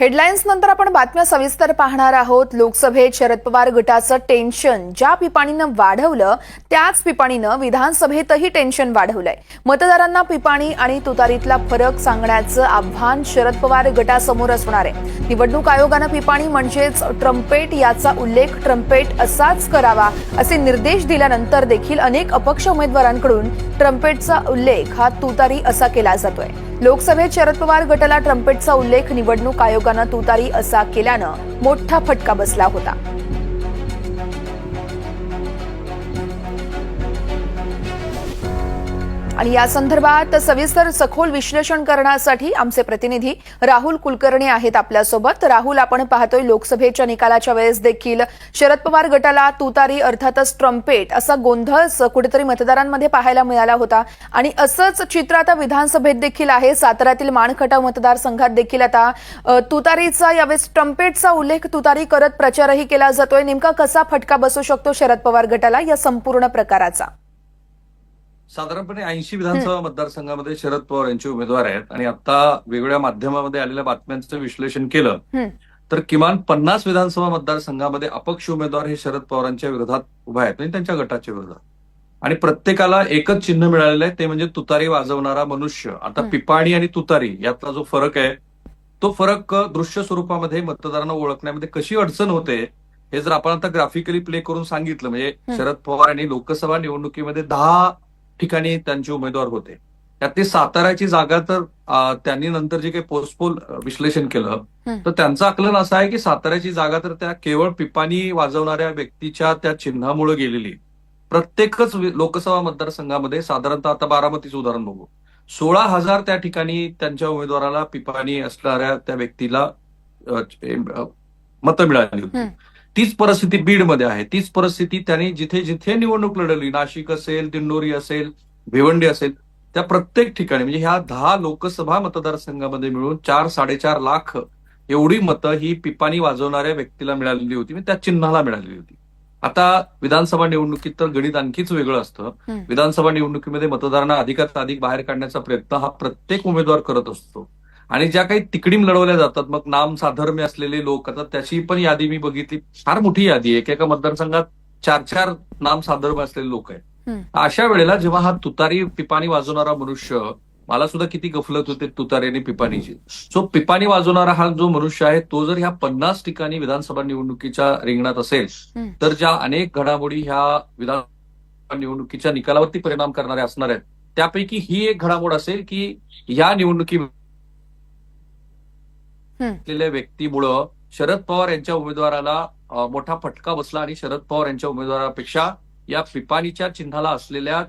Headlines नंतर आपण बातम्या सविस्तर पाहणार आहोत. लोकसभेत शरद पवार गटाचं टेन्शन ज्या पिपाणीनं वाढवलं त्याच पिपाणीनं विधानसभेतही टेन्शन वाढवलंय. मतदारांना पिपाणी आणि तुतारीतला फरक सांगण्याचं आव्हान शरद पवार गटासमोर असणार आहे. निवडणूक आयोगानं पिपाणी म्हणजेच ट्रम्पेट याचा उल्लेख ट्रम्पेट असाच करावा असे निर्देश दिल्यानंतर देखील अनेक अपक्ष उमेदवारांकडून ट्रम्पेटचा उल्लेख हा तुतारी असा केला जातोय. लोकसभेत शरद पवार गटाला ट्रम्पेटचा उल्लेख निवडणूक आयोगानं तुतारी असा केल्यानं मोठा फटका बसला होता. आणि या संदर्भात सविस्तर सखोल विश्लेषण करण्यासाठी आमचे प्रतिनिधी राहुल कुलकर्णी आहेत आपल्यासोबत. राहुल आपण पाहतोय लोकसभेच्या निकालाच्या वेळेस देखील शरद पवार गटाला तुतारी अर्थातच ट्रम्पेट असा गोंधळ कुठेतरी मतदारांमध्ये पाहायला मिळाला होता. आणि असंच चित्र आता विधानसभेत देखील आहे. साताऱ्यातील माणखटाव मतदारसंघात देखील आता तुतारीचा यावेळेस ट्रम्पेटचा उल्लेख तुतारी करत प्रचारही केला जातोय. नेमका कसा फटका बसू शकतो शरद पवार गटाला या संपूर्ण प्रकाराचा? साधारणपणे ऐंशी विधानसभा मतदारसंघामध्ये शरद पवार यांचे उमेदवार आहेत आणि आता वेगवेगळ्या माध्यमामध्ये आलेल्या बातम्यांचं विश्लेषण केलं. तर किमान पन्नास विधानसभा मतदारसंघामध्ये अपक्ष उमेदवार हे शरद पवारांच्या विरोधात उभे आहेत म्हणजे त्यांच्या गटाच्या विरोधात आणि प्रत्येकाला एकच चिन्ह मिळालेलं आहे ते म्हणजे तुतारी वाजवणारा मनुष्य आता. पिपाणी आणि तुतारी यातला जो फरक आहे तो फरक दृश्य स्वरूपामध्ये मतदारांना ओळखण्यामध्ये कशी अडचण होते हे जर आपण आता ग्राफिकली प्ले करून सांगितलं म्हणजे. शरद पवार यांनी लोकसभा निवडणुकीमध्ये दहा ठिकाणी त्यांचे उमेदवार होते त्यातली साताऱ्याची जागा तर त्यांनी नंतर जे काही पोस्टपोल विश्लेषण केलं. तर त्यांचं आकलन असं आहे की साताऱ्याची जागा तर त्या केवळ पिपाणी वाजवणाऱ्या व्यक्तीच्या त्या चिन्हामुळे गेलेली प्रत्येकच लोकसभा मतदारसंघामध्ये साधारणतः आता बारामतीचं उदाहरण बघू सोळा हजार त्या ठिकाणी त्यांच्या उमेदवाराला पिपाणी असणाऱ्या त्या व्यक्तीला मतं मिळाली होती. तीच परिस्थिती बीडमध्ये आहे. तीच परिस्थिती त्यांनी जिथे जिथे निवडणूक लढवली नाशिक असेल दिंडोरी असेल भिवंडी असेल त्या प्रत्येक ठिकाणी म्हणजे ह्या दहा लोकसभा मतदारसंघामध्ये मिळून चार साडेचार लाख एवढी मतं ही पिपाणी वाजवणाऱ्या व्यक्तीला मिळालेली होती म्हणजे त्या चिन्हाला मिळालेली होती. आता विधानसभा निवडणुकीत तर गणित आणखीच वेगळं असतं. विधानसभा निवडणुकीमध्ये मतदारांना अधिकात अधिक बाहेर काढण्याचा प्रयत्न हा प्रत्येक उमेदवार करत असतो. आणि ज्या काही तिकडीम लढवल्या जातात मग नाम साधर्म्य असलेले लोक आता त्याची पण यादी मी बघितली. फार मोठी यादी आहे. एकेका मतदारसंघात चार चार नाम साधर्म्य असलेले लोक आहेत. अशा वेळेला जेव्हा हा तुतारी पिपाणी वाजवणारा मनुष्य मला सुद्धा किती गफलत होते तुतारी आणि पिपाणीची. सो पिपाणी वाजवणारा हा जो मनुष्य आहे तो जर ह्या पन्नास ठिकाणी विधानसभा निवडणुकीच्या रिंगणात असेल. तर ज्या अनेक घडामोडी ह्या विधान निवडणुकीच्या निकालावरती परिणाम करणाऱ्या असणार आहेत. त्यापैकी ही एक घडामोड असेल की या निवडणुकी असलेल्या व्यक्तीमुळं शरद पवार यांच्या उमेदवाराला मोठा फटका बसला आणि शरद पवार यांच्या उमेदवारापेक्षा या पिपाणीच्या चिन्हाला असलेल्या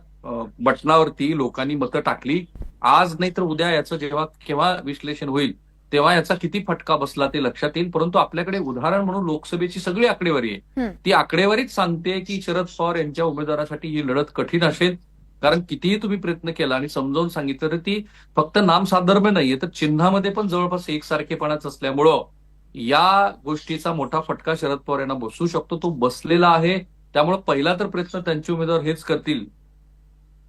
बटनावरती लोकांनी मतं टाकली. आज नाही तर उद्या याचं जेव्हा केव्हा विश्लेषण होईल तेव्हा याचा किती फटका बसला ते लक्षात येईल. परंतु आपल्याकडे उदाहरण म्हणून लोकसभेची सगळी आकडेवारी आहे. ती आकडेवारीच सांगते की शरद पवार यांच्या उमेदवारासाठी ही लढत कठीण असेल. कारण कितीही तुम्ही प्रयत्न केला आणि समजावून सांगितलं तर ती फक्त नाम साधर्म्य नाहीये. तर चिन्हामध्ये पण जवळपास एकसारखेपणाच असल्यामुळं या गोष्टीचा मोठा फटका शरद पवार यांना बसू शकतो. तो बसलेला आहे. त्यामुळे पहिला तर प्रयत्न त्यांचे उमेदवार हेच करतील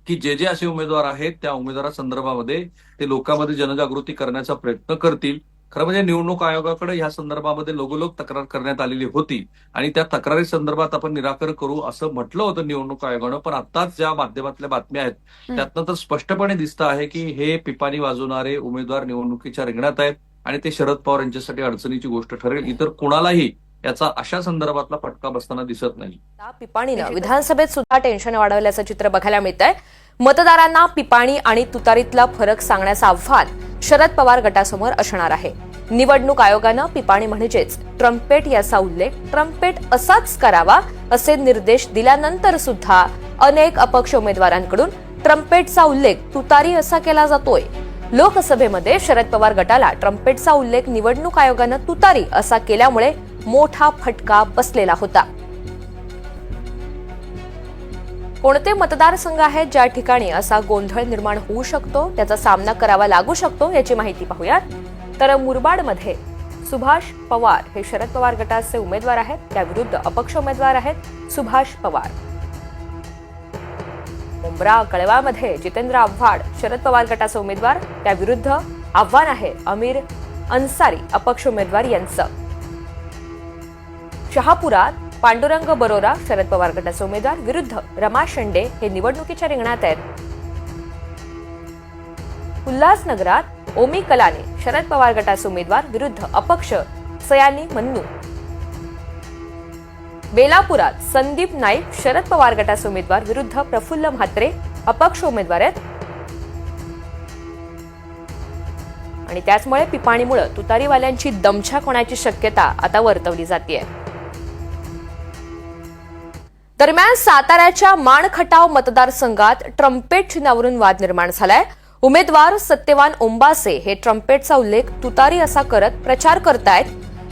की जे जे असे उमेदवार आहेत त्या उमेदवारासंदर्भामध्ये ते लोकांमध्ये जनजागृती करण्याचा प्रयत्न करतील. खरं म्हणजे निवडणूक आयोगाकडे या संदर्भामध्ये लोगोलोग तक्रार करण्यात आलेली होती. आणि त्या तक्रारी संदर्भात आपण निराकरण करू असं म्हटलं होतं निवडणूक आयोगानं. पण आताच ज्या माध्यमातल्या बातम्या आहेत. त्यातनं तर स्पष्टपणे दिसतं आहे की हे पिपाणी वाजवणारे उमेदवार निवडणुकीच्या रिंगणात आहेत आणि ते शरद पवार यांच्यासाठी अडचणीची गोष्ट ठरेल. इतर कुणालाही याचा अशा संदर्भातला फटका बसताना दिसत नाही. पिपाणीनं विधानसभेत सुद्धा टेन्शन वाढवल्याचं चित्र बघायला मिळत आहे मतदारांना पिपाणी आणि तुतारीतला फरक सांगण्याचं आव्हान शरद पवार गटासमोर असणार आहे. निवडणूक आयोगानं पिपाणी म्हणजेच ट्रम्पेट याचा उल्लेख ट्रम्पेट असाच करावा असे निर्देश दिल्यानंतर सुद्धा अनेक अपक्ष उमेदवारांकडून ट्रम्पेटचा उल्लेख तुतारी असा केला जातोय. लोकसभेमध्ये शरद पवार गटाला ट्रम्पेटचा उल्लेख निवडणूक आयोगानं तुतारी असा केल्यामुळे मोठा फटका बसलेला होता. कोणते मतदारसंघ आहेत ज्या ठिकाणी असा गोंधळ निर्माण होऊ शकतो त्याचा सामना करावा लागू शकतो याची माहिती पाहूयात. तर मुरबाडमध्ये सुभाष पवार हे शरद पवार गटाचे उमेदवार आहेत त्याविरुद्ध अपक्ष उमेदवार आहेत सुभाष पवार. मुंब्रा कळवामध्ये जितेंद्र आव्हाड शरद पवार गटाचे उमेदवार त्याविरुद्ध आव्हान आहे अमीर अन्सारी अपक्ष उमेदवार यांचं. शहापुरात पांडुरंग बरोरा शरद पवार गटाचे उमेदवार विरुद्ध रमा शेंडे हे निवडणुकीच्या रिंगणात आहेत. उल्हासनगरात ओमी कलाने शरद पवार गटाचे उमेदवार विरुद्ध अपक्ष सयानी मन्नू. बेलापुरात संदीप नाईक शरद पवार गटाचे उमेदवार विरुद्ध प्रफुल्ल म्हात्रे अपक्ष उमेदवार आहेत. आणि त्याचमुळे पिपाणीमुळे तुतारीवाल्यांची दमछाक होण्याची शक्यता आता वर्तवली जाते दरम्यान साताऱ्याच्या माणखटाव मतदारसंघात ट्रम्पेट चिन्हावरून वाद निर्माण झालाय. उमेदवार सत्यवान ओंबासे हे ट्रम्पेटचा उल्लेख तुतारी असा करत प्रचार करतायत.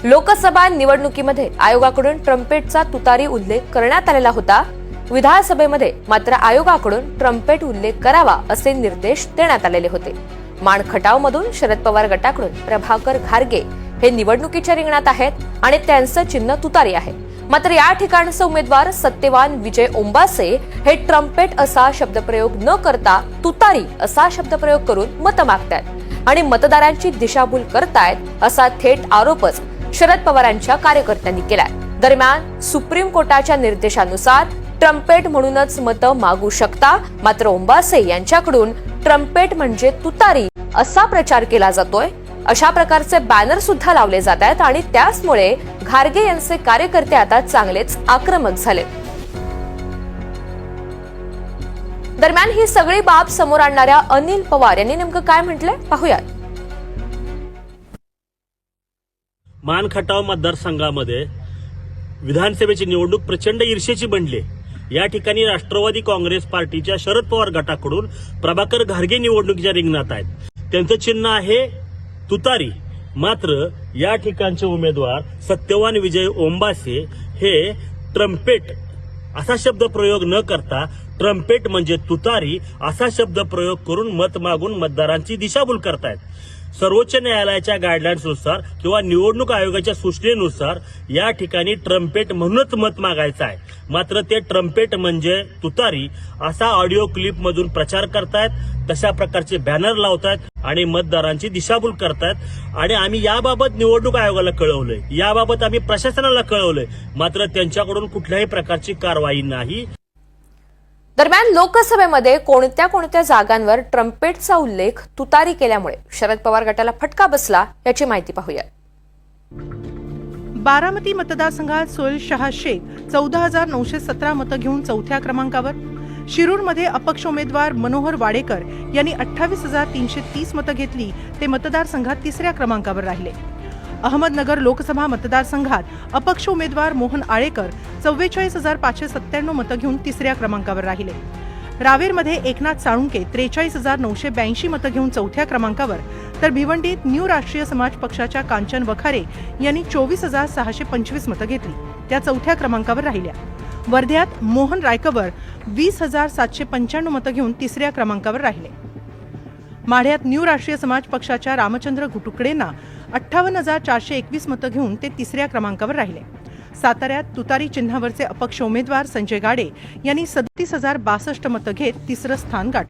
लोकसभा निवडणुकीमध्ये आयोगाकडून ट्रम्पेटचा तुतारी उल्लेख करण्यात आलेला होता. विधानसभेमध्ये मात्र आयोगाकडून ट्रम्पेट उल्लेख करावा असे निर्देश देण्यात आलेले होते. माणखटावमधून शरद पवार गटाकडून प्रभाकर घारगे हे निवडणुकीच्या रिंगणात आहेत आणि त्यांचं चिन्ह तुतारी आहे. मात्र या ठिकाणचे उमेदवार सत्यवान विजय ओंबासे हे ट्रम्पेट असा शब्दप्रयोग न करता तुतारी असा शब्दप्रयोग करून मतं मागतायत. आणि मतदारांची दिशाभूल करतायत असा थेट आरोपच शरद पवारांच्या कार्यकर्त्यांनी केलाय. दरम्यान सुप्रीम कोर्टाच्या निर्देशानुसार ट्रम्पेट म्हणूनच मतं मागू शकता मात्र ओंबासे यांच्याकडून ट्रम्पेट म्हणजे तुतारी असा प्रचार केला जातोय अशा प्रकारचे बॅनर सुद्धा लावले जात आहेत आणि त्याचमुळे घारगे यांचे कार्यकर्ते आता चांगलेच आक्रमक झाले. दरम्यान ही सगळी बाब समोर आणणाऱ्या अनिल पवार यांनी नेमकं काय म्हटलंय? पाहूयात. मानखटाव मतदारसंघामध्ये विधानसभेची निवडणूक प्रचंड ईर्षेची बनली. या ठिकाणी राष्ट्रवादी काँग्रेस पार्टीच्या शरद पवार गटाकडून प्रभाकर घारगे निवडणुकीच्या रिंगणात आहेत. त्यांचं चिन्ह आहे तुतारी. मात्र या ठिकाणचे उमेदवार सत्यवान विजय ओंबासे हे ट्रम्पेट असा शब्द प्रयोग न करता ट्रम्पेट म्हणजे तुतारी असा शब्द प्रयोग करून मत मागून मतदारांची दिशाभूल करतायत. सर्वोच्च न्यायालयाच्या गाईडलाईन्सनुसार किंवा निवडणूक आयोगाच्या सूचनेनुसार या ठिकाणी ट्रम्पेट म्हणूनच मत मागायचं आहे. मात्र ते ट्रम्पेट म्हणजे तुतारी असा ऑडिओ क्लिप मधून प्रचार करतायत तशा प्रकारचे बॅनर लावतायत आणि मतदारांची दिशाभूल करतायत. आणि आम्ही याबाबत निवडणूक आयोगाला कळवलंय. याबाबत आम्ही प्रशासनाला कळवलंय. मात्र त्यांच्याकडून कुठल्याही प्रकारची कारवाई नाही. दरम्यान लोकसभेमध्ये कोणत्या कोणत्या जागांवर ट्रम्पेटचा उल्लेख तुतारी केल्यामुळे शरद पवार गटाला फटका बसला याची माहिती पाहूया बारामती मतदारसंघात सोहेल शहा शेख चौदा हजार नऊशे सतरा मतं घेऊन चौथ्या क्रमांकावर शिरूरमध्ये अपक्ष उमेदवार मनोहर वाडेकर यांनी अठ्ठावीस हजार तीनशे तीस मतं घेतली. ते मतदारसंघात तिसऱ्या क्रमांकावर राहिले. अहमदनगर लोकसभा मतदारसंघात अपक्ष उमेदवार मोहन आळेकर चव्वेचाळीस हजार पाचशे सत्त्याण्णव मतं घेऊन तिसऱ्या क्रमांकावर राहिले. रावेरमध्ये एकनाथ साळुंके त्रेचाळीस हजार नऊशे ब्याऐंशी मतं घेऊन चौथ्या क्रमांकावर तर भिवंडीत न्यू राष्ट्रीय समाज पक्षाच्या कांचन वखारे यांनी चोवीस हजार सहाशे पंचवीस मतं घेतली. त्या चौथ्या क्रमांकावर राहिल्या. वर्ध्यात मोहन रायकवर वीस हजार सातशे पंच्याण्णव मतं घेऊन तिसऱ्या क्रमांकावर राहिले. माढ्यात न्यू राष्ट्रीय समाज पक्षाच्या रामचंद्र घुटुकडेंना अठ्ठावन्न हजार चारशे एकवीस मतं घेऊन ते तिसऱ्या क्रमांकावर राहिले. साताऱ्यात तुतारी चिन्हावरचे अपक्ष उमेदवार संजय गाडे यांनी सदतीस हजार बासष्ट मतं घेत तिसरं स्थान गाठलं.